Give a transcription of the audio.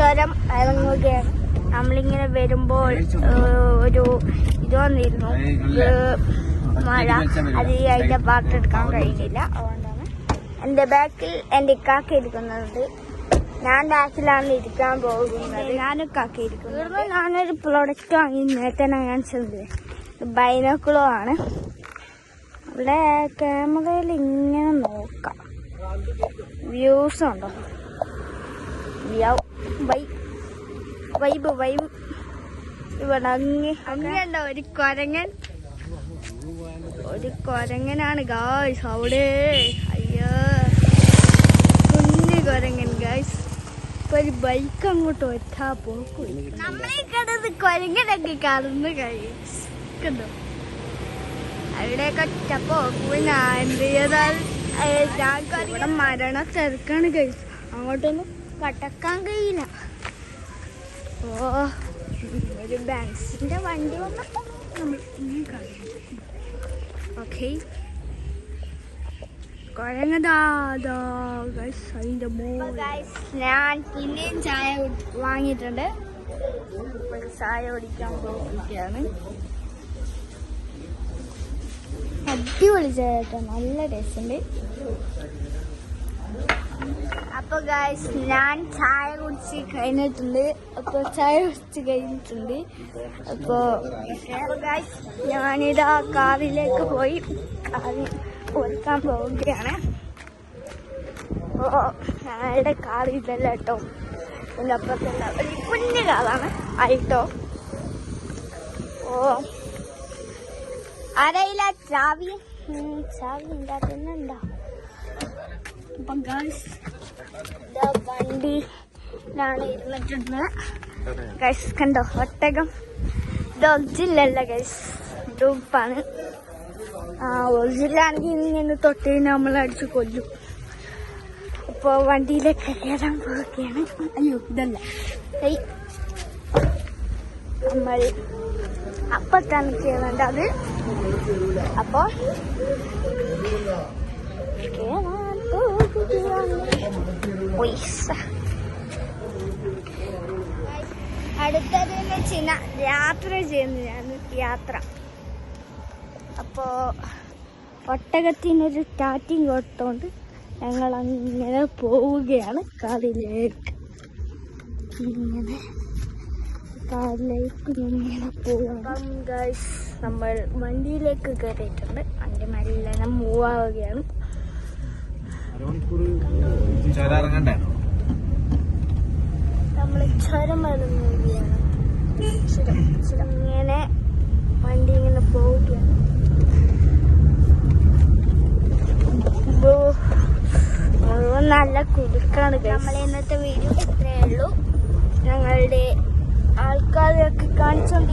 ചുരം ഇറങ്ങുകയാണ്. നമ്മളിങ്ങനെ വരുമ്പോൾ ഒരു ഇത് വന്നിരുന്നു. മഴ. അത് അതിന്റെ പാട്ട് എടുക്കാൻ കഴിഞ്ഞില്ല അതുകൊണ്ടാണ് എന്റെ ബാക്കിൽ എന്റെ ഇക്കാക്ക ഇരിക്കുന്നുണ്ട് ഞാൻ ബാക്കിലാണ് ഇരിക്കാൻ പോകുന്നത്. ഞാനും കാക്ക ഇരിക്കുന്നത്. ഞാനൊരു പ്രൊഡക്റ്റ് വാങ്ങി നേരത്തെ ഞാൻ കാണിച്ചത് ബൈനോക്കുളോ ആണ്. ഇവിടെ ക്യാമറയിൽ ഇങ്ങനെ നോക്കാം. വ്യൂസ് ഉണ്ടോ? വൈബ് വൈബ് ഇവിടങ്ങി അങ്ങ് അങ്ങുണ്ടോ ഒരു കൊരങ്ങൻ. ഒരു കൊരങ്ങനാണ് ഗായ്സ് അവിടെ. അയ്യോ. കുഞ്ഞു കൊരങ്ങൻ ഗായ്സ് ഇപ്പൊ ഒരു ബൈക്ക് അങ്ങോട്ട് ഒറ്റാ പോക്കും. നമ്മളെ കിടന്ന് കൊരങ്ങനൊക്കെ കടന്നു കഴിയും കണ്ടോ? അവിടെയൊക്കെ ഒറ്റപ്പോ ഞാൻ എന്ത് ചെയ്താൽ ഞാൻ മരണ തിരക്കാണ് കഴിച്ചു അങ്ങോട്ടൊന്നും കടക്കാൻ കഴിയില്ല. ഓ ഒരു ബാങ്ക്സിന്റെ വണ്ടി വന്നപ്പോ നമ്മൾ ഓക്കെ. ഞാൻ പിന്നെയും ചായ വാങ്ങിയിട്ടുണ്ട്. ചായ കുടിക്കാൻ പോവുകയാണ് അടിപൊളി ചായ കേട്ടോ നല്ല ടേസ്റ്റ് അപ്പൊ ഗായ്സ് ഞാൻ ചായ കുടിച്ച് കഴിഞ്ഞിട്ടുണ്ട്. അപ്പൊ ചായ കുടിച്ച് കഴിഞ്ഞിട്ടുണ്ട്. അപ്പൊ ഗായ്സ് ഞാനിതാ കാവിലേക്ക് പോയി കാറിൽ ഒരുക്കാൻ പോവുകയാണ്. അപ്പോ ഞങ്ങളുടെ കാർ ഇതല്ല കേട്ടോ പിന്നെ അപ്പുറത്തുള്ള ഒരു കുഞ്ഞു കാറാണ് ആയിട്ടോ? ഓ. അറിയില്ല ചാവി. ചാവി ഉണ്ടാക്കുന്നുണ്ടോ? അപ്പൊ ഗായ്സ് വണ്ടിയിലാണ് ഇരുന്നിട്ടുണ്ട് ഗൈസ് കണ്ടോ ഒട്ടകം. ഇത് ഒറിജിനല്ല ഗൈസ് ഡൂപ്പാണ് ആ ഒറിജിനലാണെങ്കിൽ ഇങ്ങനെ തൊട്ട് നമ്മൾ അടിച്ച് കൊല്ലും. അപ്പോൾ വണ്ടിയിലേക്ക് കയറാൻ പോവുകയാണ്. അയ്യോ ഇതല്ല. നമ്മൾ അപ്പത്താണ് കയറേണ്ടത്. അപ്പോൾ പോകുകയാണ് പൈസ. അടുത്തത് എന്ന് വെച്ചാൽ യാത്ര ചെയ്യുന്നതാണ് യാത്ര. അപ്പോ ഒട്ടകത്തിനൊരു സ്റ്റാർട്ടിങ് കൊടുത്തോണ്ട് ഞങ്ങൾ അങ്ങനെ പോവുകയാണ് കാലിലേക്ക് ഇങ്ങനെ കാലിലേക്ക് ഇങ്ങനെ പോവാം നമ്മൾ വണ്ടിയിലേക്ക് കയറിയിട്ടുണ്ട് വണ്ടി മെല്ലെ മൂവ് ആവുകയാണ് നമ്മൾ ചുരം ഇറങ്ങുകയാണ് ഇങ്ങനെ വണ്ടി ഇങ്ങനെ പോവുകയാണ്. നല്ല കുടുക്കാണ് നമ്മളെ ഇന്നത്തെ വീഡിയോ ഇത്രയേ ഉള്ളൂ. ഞങ്ങളുടെ ആൾക്കാരൊക്കെ കാണിച്ചുകൊണ്ട്